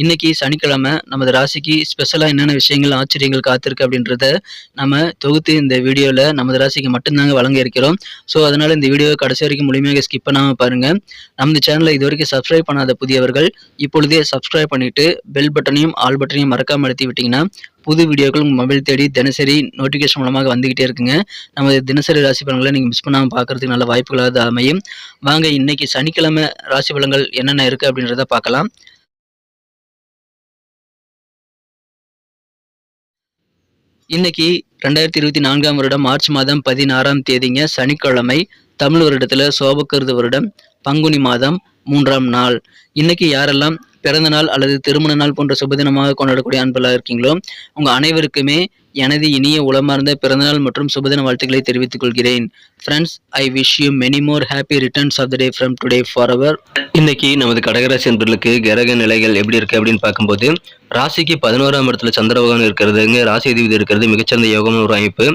இன்னைக்கு சனிக்கிழமை நமது ராசிக்கு ஸ்பெஷலாக என்னென்ன விஷயங்கள் ஆச்சரியங்கள் காத்திருக்கு அப்படின்றத நம்ம தொகுத்து இந்த வீடியோவில் நமது ராசிக்கு மட்டும்தாங்க வழங்க இருக்கிறோம். ஸோ அதனால் இந்த வீடியோவை கடைசி வரைக்கும் முழுமையாக ஸ்கிப் பண்ணாமல் பாருங்கள் நமது சேனலை இது வரைக்கும் சப்ஸ்கிரைப் பண்ணாத புதியவர்கள் இப்பொழுதே சப்ஸ்கிரைப் பண்ணிவிட்டு பெல் பட்டனையும் ஆல் பட்டனையும் மறக்காமல் அழுத்தி விட்டிங்கன்னா புது வீடியோக்கள் உங்கள் மொபைல் தேடி தினசரி நோட்டிஃபிகேஷன் மூலமாக வந்துக்கிட்டே இருக்குங்க. நமது தினசரி ராசி பலன்களை நீங்கள் மிஸ் பண்ணாமல் பார்க்கறதுக்கு நல்ல வாய்ப்புகளாக அமையும். வாங்க இன்னைக்கு சனிக்கிழமை ராசி பலன்கள் என்னென்ன இருக்குது அப்படின்றத பார்க்கலாம். இன்னைக்கு ரெண்டாயிரத்தி இருபத்தி நான்காம் வருடம் மார்ச் மாதம் பதினாறாம் தேதிங்க சனிக்கிழமை தமிழ் வருடத்துல சோபக்கருது வருடம் பங்குனி மாதம் மூன்றாம் நாள். இன்னைக்கு யாரெல்லாம் பிறந்த நாள் அல்லது திருமண நாள் போன்ற சுபதினமாக கொண்டாடக்கூடிய அன்பெல்லாம் இருக்கீங்களோ உங்க அனைவருக்குமே எனது இனிய உளமார்ந்த பிறந்தநாள் மற்றும் சுபதின வாழ்த்துக்களை தெரிவித்துக் கொள்கிறேன். Friends I wish you many more happy returns of the day from today for அவர் இன்னைக்கு நமது கடகராசி என்பர்களுக்கு கிரக நிலைகள் எப்படி இருக்கு அப்படின்னு பார்க்கும்போது ராசிக்கு பதினோராம் இடத்துல சந்திர பகவான் இருக்கிறதுங்க ராசி அதிபதி இருக்கிறது மிகச்சிறந்த யோகம் ஒரு அமைப்பு.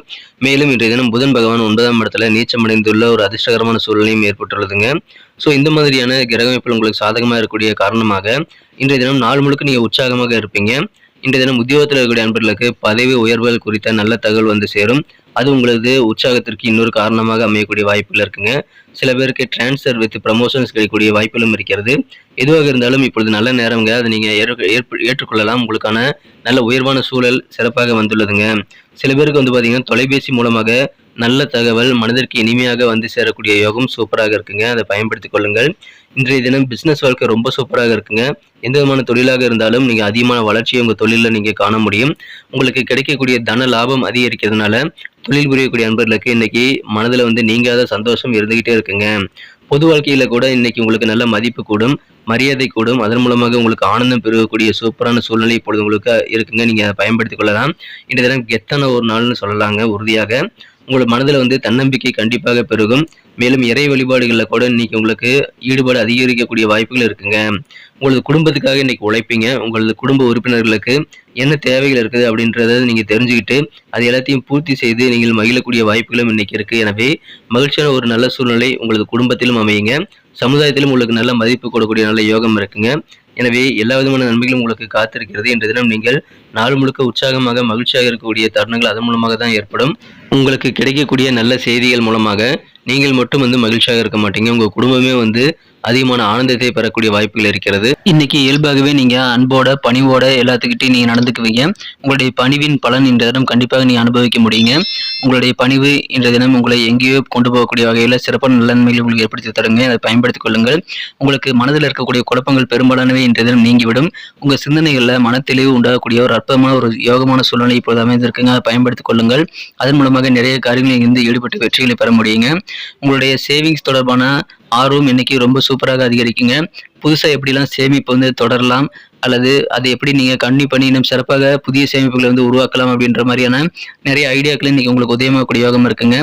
மேலும் இன்றைய தினம் புதன் பகவான் ஒன்பதாம் இடத்துல நீச்சமடைந்துள்ள ஒரு அதிர்ஷ்டகரமான சூழ்நிலையும் ஏற்பட்டுள்ளதுங்க. ஸோ இந்த மாதிரியான கிரக அமைப்புகள் உங்களுக்கு சாதகமாக இருக்கக்கூடிய காரணமாக இன்றைய தினம் நாள் முழுக்க நீங்கள் உற்சாகமாக இருப்பீங்க. இன்றைய தினம் உத்தியோகத்தில் இருக்கக்கூடிய அன்பர்களுக்கு பதவி உயர்வுகள் குறித்த நல்ல தகவல் வந்து சேரும். அது உங்களது உற்சாகத்திற்கு இன்னொரு காரணமாக அமையக்கூடிய வாய்ப்புகள் இருக்குங்க. சில பேருக்கு டிரான்ஸ்ஃபர் வித் ப்ரமோஷன்ஸ் கிடைக்கக்கூடிய வாய்ப்புகளும் இருக்கிறது. எதுவாக இருந்தாலும் இப்பொழுது நல்ல நேரங்க அதை நீங்கள் ஏற்று ஏற்றுக்கொள்ளலாம். உங்களுக்கான நல்ல உயர்வான சூழல் சிறப்பாக வந்துள்ளதுங்க. சில பேருக்கு வந்து பார்த்தீங்கன்னா தொலைபேசி மூலமாக நல்ல தகவல் மனதிற்கு இனிமையாக வந்து சேரக்கூடிய யோகம் சூப்பராக இருக்குங்க. அதை பயன்படுத்திக் கொள்ளுங்கள். இன்றைய தினம் பிஸ்னஸ் வாழ்க்கை ரொம்ப சூப்பராக இருக்குங்க. எந்த விதமான தொழிலாக இருந்தாலும் நீங்கள் அதிகமான வளர்ச்சியை உங்கள் தொழிலில் நீங்கள் காண முடியும். உங்களுக்கு கிடைக்கக்கூடிய தன லாபம் அதிகரிக்கிறதுனால தொழில் புரியக்கூடிய அன்பர்களுக்கு இன்னைக்கு மனதில் வந்து நீங்காத சந்தோஷம் இருந்துகிட்டே இருக்குங்க. பொது வாழ்க்கையில கூட இன்னைக்கு உங்களுக்கு நல்ல மதிப்பு கூடும் மரியாதை கூடும். அதன் மூலமாக உங்களுக்கு ஆனந்தம் பெருகக்கூடிய சூப்பரான சூழ்நிலை இப்பொழுது உங்களுக்கு இருக்குங்க. நீங்க அதை பயன்படுத்திக் கொள்ளலாம். இன்றைய தினம் கெத்தான ஒரு நாள்னு சொல்லலாங்க. உறுதியாக உங்களோட மனதில் வந்து தன்னம்பிக்கை கண்டிப்பாக பெருகும். மேலும் இறை வழிபாடுகளில் கூட இன்னைக்கு உங்களுக்கு ஈடுபாடு அதிகரிக்கக்கூடிய வாய்ப்புகள் இருக்குங்க. உங்களது குடும்பத்துக்காக இன்னைக்கு உழைப்பீங்க. உங்களது குடும்ப உறுப்பினர்களுக்கு என்ன தேவைகள் இருக்குது அப்படின்றத நீங்கள் தெரிஞ்சுக்கிட்டு அது எல்லாத்தையும் பூர்த்தி செய்து நீங்கள் மகிழக்கூடிய வாய்ப்புகளும் இன்னைக்கு இருக்குது எனவே மகிழ்ச்சியான ஒரு நல்ல சூழ்நிலை உங்களது குடும்பத்திலும் அமையுங்க. சமுதாயத்திலும் உங்களுக்கு நல்ல மதிப்பு கொடுக்கக்கூடிய நல்ல யோகம் இருக்குங்க. எனவே எல்லா விதமான நன்மைகளும் உங்களுக்கு காத்திருக்கிறது. என்ற தினம் நீங்கள் நாள் முழுக்க உற்சாகமாக மகிழ்ச்சியாக இருக்கக்கூடிய தருணங்கள் அதன் மூலமாக தான் ஏற்படும். உங்களுக்கு கிடைக்கக்கூடிய நல்ல செய்திகள் மூலமாக நீங்கள் மட்டும் வந்து மகிழ்ச்சியாக இருக்க மாட்டீங்க. உங்கள் குடும்பமே வந்து அதிகமான ஆனந்தத்தை பெறக்கூடிய வாய்ப்புகள் இருக்கிறது. இன்னைக்கு இயல்பாகவே நீங்கள் அன்போட பணிவோட எல்லாத்துக்கிட்டையும் நீங்கள் நடந்துக்குவீங்க. உங்களுடைய பணிவின் பலன் இன்றைய தினம் கண்டிப்பாக நீங்கள் அனுபவிக்க முடியுங்க. உங்களுடைய பணிவு இன்றைய தினம் உங்களை எங்கேயோ கொண்டு போகக்கூடிய வகையில் சிறப்பான நன்மைகளை உங்களுக்கு ஏற்படுத்தி தருங்க. அதை பயன்படுத்திக் கொள்ளுங்கள். உங்களுக்கு மனதில் இருக்கக்கூடிய குழப்பங்கள் பெரும்பாலானவை இன்றைய தினம் நீங்கிவிடும். உங்கள் சிந்தனைகளில் மனத்தெளிவு உண்டாகக்கூடிய ஒரு அற்புதமான ஒரு யோகமான சூழ்நிலை இப்போது அமைந்திருக்குங்க. அதை பயன்படுத்திக் கொள்ளுங்கள். அதன் மூலமாக நிறைய காரியங்களில் இருந்து ஈடுபட்டு வெற்றிகளை பெற முடியுங்க. உங்களுடைய சேவிங்ஸ் தொடர்பான ஆர்வம் இன்னைக்கு ரொம்ப சூப்பராக அதிகரிக்குங்க. புதுசாக எப்படிலாம் சேமிப்பு வந்து தொடரலாம் அல்லது அது எப்படி நீங்கள் கண்ணி பண்ணி இன்னும் சிறப்பாக புதிய சேமிப்புகளை வந்து உருவாக்கலாம் அப்படின்ற மாதிரியான நிறைய ஐடியாக்கள் இன்னைக்கு உங்களுக்கு உதயமாகக்கூடிய யோகம் இருக்குங்க.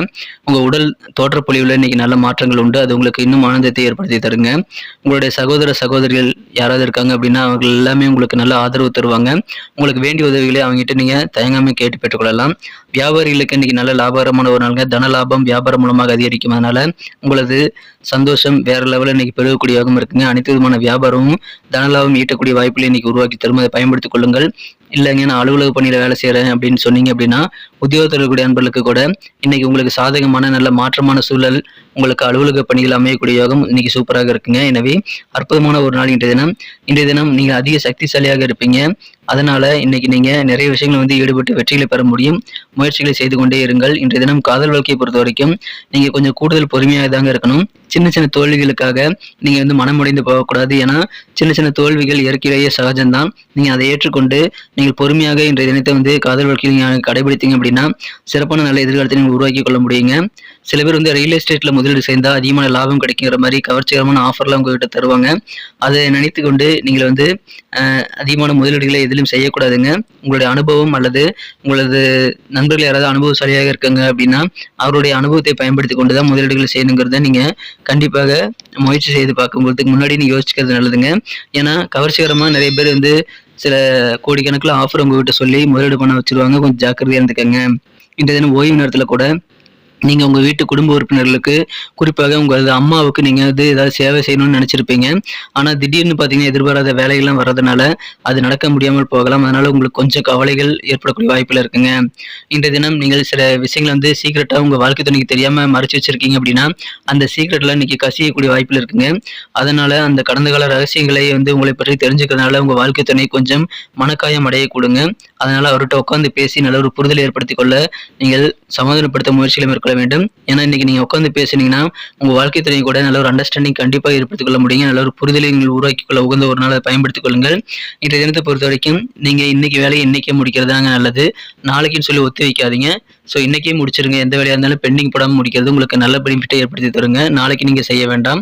உங்கள் உடல் தோற்றப்பொழிவில் இன்னைக்கு நல்ல மாற்றங்கள் உண்டு. அது உங்களுக்கு இன்னும் ஆனந்தத்தை ஏற்படுத்தி தருங்க. உங்களுடைய சகோதர சகோதரிகள் யாராவது இருக்காங்க அப்படின்னா அவங்க எல்லாமே உங்களுக்கு நல்ல ஆதரவு தருவாங்க. உங்களுக்கு வேண்டிய உதவிகளை அவங்ககிட்ட நீங்கள் தயங்காமல் கேட்டு பெற்றுக்கொள்ளலாம். வியாபாரிகளுக்கு இன்னைக்கு நல்ல லாபகரமான ஒரு நாளுங்க. தன லாபம் வியாபாரம் மூலமாக அதிகரிக்கும் அதனால் உங்களது சந்தோஷம் வேறு லெவலில் இன்றைக்கி பெருகக்கூடிய யோகம் இருக்குங்க. அனைத்து விதமான வியாபாரமும் தனலாபம் ஈட்டக்கூடிய வாய்ப்புகள் இன்னைக்கு உருவாக்கி தரும் அதை பயன்படுத்திக் கொள்ளுங்கள். இல்லைங்க நான் அலுவலக பணியில் வேலை செய்கிறேன் அப்படின்னு சொன்னீங்க அப்படின்னா உத்தியோகத்தர்களுடைய அன்பர்களுக்கு கூட இன்னைக்கு உங்களுக்கு சாதகமான நல்ல மாற்றமான சூழல் உங்களுக்கு அலுவலக பணிகள் அமையக்கூடிய யோகம் இன்னைக்கு சூப்பராக இருக்குங்க. எனவே அற்புதமான ஒரு நாள் இன்றைய தினம். இன்றைய தினம் நீங்கள் அதிக சக்திசாலியாக இருப்பீங்க. அதனால இன்னைக்கு நீங்க நிறைய விஷயங்கள் வந்து ஈடுபட்டு வெற்றிகளை பெற முடியும். முயற்சிகளை செய்து கொண்டே இருங்கள். இன்றைய தினம் காதல் வாழ்க்கையை பொறுத்த வரைக்கும் நீங்க கொஞ்சம் கூடுதல் பொறுமையாக தாங்க இருக்கணும். சின்ன சின்ன தோல்விகளுக்காக நீங்க வந்து மனமுடைந்து போகக்கூடாது. ஏன்னா சின்ன சின்ன தோல்விகள் இயற்கையிலேயே சகஜம்தான். நீங்க அதை ஏற்றுக்கொண்டு நீங்க நீங்கள் பொறுமையாக இன்றைய தினத்தை வந்து காதல் வாழ்க்கையில் நீங்கள் கடைபிடித்தீங்க அப்படின்னா சிறப்பான நல்ல எதிர்காலத்தை நீங்கள் உருவாக்கி கொள்ள முடியுங்க. சில பேர் வந்து ரியல் எஸ்டேட்ல முதலீடு செய்தால் அதிகமான லாபம் கிடைக்கிற மாதிரி கவர்ச்சிகரமான ஆஃபர்லாம் உங்ககிட்ட தருவாங்க. அதை நினைத்து கொண்டு நீங்கள் வந்து அதிகமான முதலீடுகளை எதிலும் செய்யக்கூடாதுங்க. உங்களுடைய அனுபவம் அல்லது உங்களது நண்பர்கள் யாராவது அனுபவசாலியாக இருக்காங்க அப்படின்னா அவருடைய அனுபவத்தை பயன்படுத்தி கொண்டு தான் முதலீடுகள் செய்யணுங்கிறத நீங்கள் கண்டிப்பாக முயற்சி செய்து பார்க்கும்போதுக்கு முன்னாடி நீங்கள் யோசிக்கிறது நல்லதுங்க. ஏன்னா கவர்ச்சிகரமாக நிறைய பேர் வந்து சில கோடிக்கணக்கில் ஆஃபர் உங்ககிட்ட சொல்லி முதலீடு பண்ண வச்சிருவாங்க. கொஞ்சம் ஜாக்கிரதையாக இருந்துக்கங்க. இந்த தினம் ஓய்வு நேரத்தில் கூட நீங்கள் உங்கள் வீட்டு குடும்ப உறுப்பினர்களுக்கு குறிப்பாக உங்களது அம்மாவுக்கு நீங்கள் வந்து ஏதாவது சேவை செய்யணும்னு நினச்சிருப்பீங்க. ஆனால் திடீர்னு பார்த்தீங்கன்னா எதிர்பாராத வேலைகள்லாம் வர்றதுனால அது நடக்க முடியாமல் போகலாம். அதனால் உங்களுக்கு கொஞ்சம் கவலைகள் ஏற்படக்கூடிய வாய்ப்பில் இருக்குங்க. இந்த தினம் நீங்கள் சில விஷயங்களை வந்து சீக்கிரட்டாக உங்கள் வாழ்க்கை துணைக்கு தெரியாமல் மறைச்சி வச்சிருக்கீங்க அப்படின்னா அந்த சீக்கிரட்டில் இன்னைக்கு கசியக்கூடிய வாய்ப்பில் இருக்குங்க. அதனால் அந்த கடந்த கால ரகசியங்களை வந்து உங்களை பற்றி தெரிஞ்சுக்கிறதுனால உங்கள் வாழ்க்கை துணை கொஞ்சம் மனக்காயம் அடையக்கூடுங்க அதனால் அவர்கிட்ட உட்காந்து பேசி நல்ல ஒரு புரிதலை ஏற்படுத்திக் கொள்ள நீங்கள் சமாதானப்படுத்த இருக்கும் மேற்கொள்ள வேண்டும். ஏன்னா இன்னைக்கு நீங்க உட்காந்து பேசுனீங்கன்னா உங்க வாழ்க்கை துறையை கூட நல்ல ஒரு அண்டர்ஸ்டாண்டிங் கண்டிப்பாக ஏற்படுத்திக் கொள்ள முடியும். நல்ல ஒரு புரிதலை நீங்கள் உருவாக்கி கொள்ள உகந்த ஒரு நாளை பயன்படுத்திக் கொள்ளுங்கள். இன்றைய தினத்தை பொறுத்த வரைக்கும் நீங்க இன்னைக்கு வேலையை இன்னைக்கே முடிக்கிறதாங்க நல்லது. நாளைக்குன்னு சொல்லி ஒத்தி வைக்காதீங்க. ஸோ இன்னைக்கே முடிச்சிருங்க. எந்த வேலையாக இருந்தாலும் பெண்டிங் போடாமல் முடிக்கிறது உங்களுக்கு நல்ல பெனிஃபிட்டை ஏற்படுத்தி தருங்க. நாளைக்கு நீங்க செய்ய வேண்டாம்.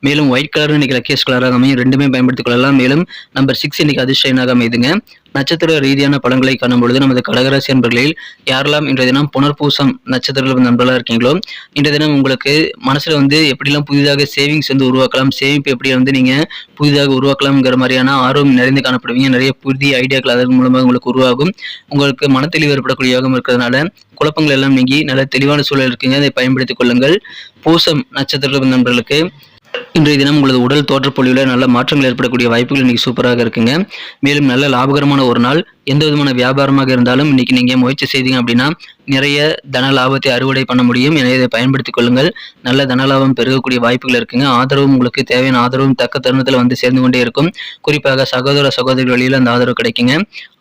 மேலும் ஒயிட் கலர் இன்னைக்கு லக்கியஸ்ட் கலராக அமையும் ரெண்டுமே பயன்படுத்திக் கொள்ளலாம். மேலும் நம்பர் சிக்ஸ் இன்னைக்கு அதிர்ஷ்டனாக அமைதுங்க. நட்சத்திர ரீதியான படங்களை காணும் பொழுது நமது கடகராசி என்பர்களில் யாரெல்லாம் இன்றைய தினம் புனர்பூசம் நட்சத்திரங்கள் நண்பர்களாக இருக்கீங்களோ இன்றைய தினம் உங்களுக்கு மனசில் வந்து எப்படிலாம் புதிதாக சேவிங்ஸ் வந்து உருவாக்கலாம் சேமிப்பு எப்படி வந்து நீங்கள் புதிதாக உருவாக்கலாம்ங்கிற மாதிரியான ஆர்வம் நிறைந்து காணப்படுவீங்க. நிறைய புதிய ஐடியாக்கள் அதன் மூலமாக உங்களுக்கு உருவாகும். உங்களுக்கு மனத்தெளிவு ஏற்படக்கூடிய யோகம் இருக்கிறதுனால குழப்பங்கள் எல்லாம் நீங்கி நல்ல தெளிவான சூழல் இருக்குங்க. அதை பயன்படுத்திக் கொள்ளுங்கள். பூசம் நட்சத்திர நண்பர்களுக்கு இன்றைய தினம் உங்களது உடல் தோற்றப்பொழிவில் நல்ல மாற்றங்கள் ஏற்படக்கூடிய வாய்ப்புகள் இன்னைக்கு சூப்பராக இருக்குங்க. மேலும் நல்ல லாபகரமான ஒரு நாள். எந்த விதமான வியாபாரமாக இருந்தாலும் இன்னைக்கு நீங்கள் முயற்சி செய்தீங்க அப்படின்னா நிறைய தன லாபத்தை அறுவடை பண்ண முடியும். எனவே இதை பயன்படுத்திக் கொள்ளுங்கள். நல்ல தன லாபம் பெருகக்கூடிய வாய்ப்புகள் இருக்குங்க. ஆதரவும் உங்களுக்கு தேவையான ஆதரவும் தக்க தருணத்தில் வந்து சேர்ந்து கொண்டே இருக்கும். குறிப்பாக சகோதர சகோதரி வழியில் அந்த ஆதரவு கிடைக்குங்க.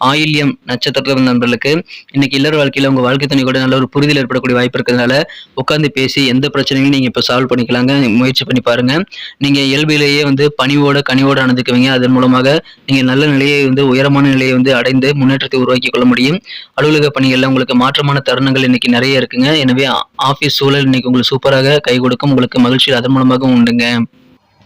ஆயில்யம் நட்சத்திரத்தில் நண்பர்களுக்கு இன்னைக்கு இல்லற வாழ்க்கையில் உங்கள் வாழ்க்கை துணை கூட நல்ல ஒரு புரிதல் ஏற்படக்கூடிய வாய்ப்பு இருக்கிறதுனால உட்காந்து பேசி எந்த பிரச்சனையும் நீங்கள் இப்போ சால்வ் பண்ணிக்கலாங்க. முயற்சி பண்ணி பாருங்க. நீங்கள் இயல்பிலேயே வந்து பணிவோட கனிவோட நடந்துக்குவீங்க. அதன் மூலமாக நீங்கள் நல்ல நிலையை வந்து உயரமான நிலையை வந்து அடைந்து முன்னேற்றத்தை உருவாக்கி கொள்ள முடியும். அலுவலக பணிகளில் உங்களுக்கு மாற்றமான தருணங்கள் இன்னைக்கு நிறைய இருக்குங்க. எனவே ஆபீஸ் சூழல் இன்னைக்கு உங்களுக்கு சூப்பராக கை கொடுக்கும். உங்களுக்கு மகிழ்ச்சி அதன் மூலமாக உண்டுங்க.